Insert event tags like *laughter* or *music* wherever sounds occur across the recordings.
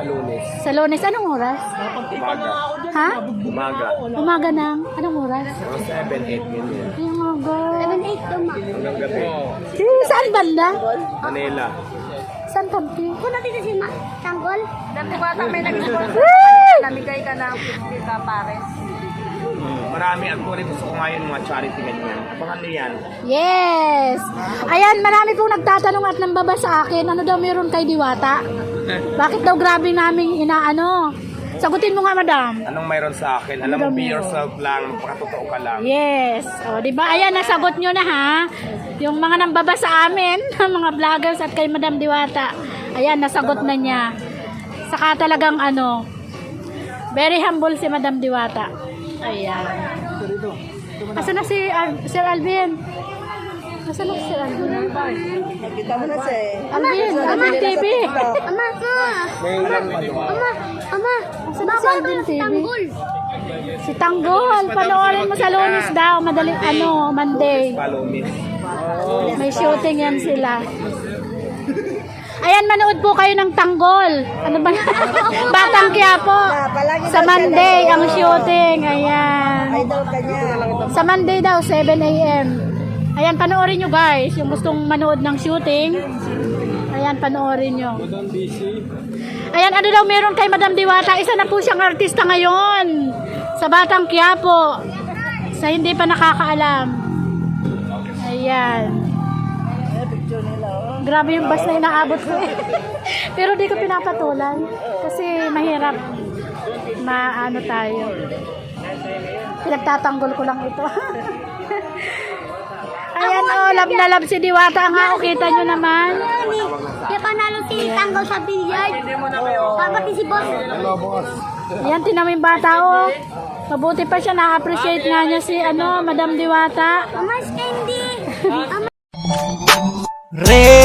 Lunes. Sa lunes, anong oras? Umaga. Ha? Umaga. Umaga ng, anong oras? Mga 7, 8 ganyan. Ay, umaga. 7, 8 uma. Hanggang gabi. Eh, saan banda? Manila. Saan kampi? Kung natin si Ma Tanggol, Dati bata may nag-sponsor. Namigay ka ng 50 ka pares. Marami. Actually, gusto ko ngayon mga charity ganyan. Abangan niyo yan. Yes! Ayan, marami pong nagtatanong at nambaba sa akin, ano daw meron kay Diwata? *laughs* Bakit daw grabe naming inaano? Sagutin mo nga, madam. Anong mayroon sa akin? Alam mo, be yourself lang. Magpakatotoo ka lang. Yes. O, di ba? Ayan, nasagot nyo na ha. Yung mga nambaba sa amin, *laughs* mga vloggers at kay Madam Diwata. Ayan, nasagot na niya. Saka talagang ano, very humble si Madam Diwata. Ayan. Asa na si Al- Sir Alvin? Asa na si Sir Alvin? Nakita mo na eh. Alvin, Alvin TV. Ama, ama, ano. ama, ama, Asa na si Alvin TV? Tanggol. Si Tanggol. Panoorin mo sa lunes daw. Madali, ano, Monday. May shooting yan sila. Manood po kayo ng Tanggol. Ano ba? *laughs* Batang Quiapo. Sa Monday, ang shooting. Ayan. Sa Monday daw, 7 a.m. Ayan, panoorin nyo guys. Yung gustong manood ng shooting. Ayan, panoorin nyo. Ayan, ano daw meron kay Madam Diwata? Isa na po siyang artista ngayon. Sa Batang Quiapo. Sa hindi pa nakakaalam. Ayan. Grabe yung bus na inaabot ko eh. *laughs* Pero di ko pinapatulan. Kasi mahirap. Maano tayo. Pinagtatanggol ko lang ito. *laughs* Ayan o, oh, love na love si Diwata nga. O, kita nyo naman. Kaya panalo si Tanggol sa billiard. Papati si boss. Ayan, tinan mo yung bata o. Mabuti pa siya, na-appreciate nga niya si ano, Madam Diwata. Ama, candy. *laughs* Ama, Rhea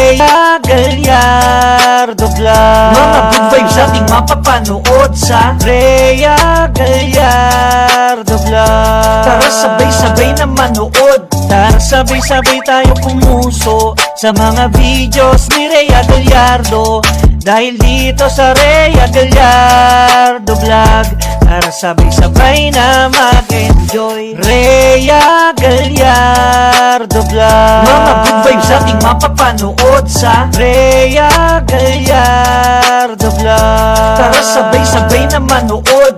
Gallardo Vlog Mga good vibes ating mapapanood sa Rhea Gallardo Vlog Tara sabay-sabay na manood. Tara sabay-sabay tayo pumuso Sa mga videos ni Rhea Gallardo. Dahil dito sa Rhea Gallardo Vlog Tara sabay-sabay na mag-enjoy. Rhea Gallardo Vlog. Mga vibes ating mapapanood sa Rhea Gallardo Vlog. Tara sabay-sabay na manood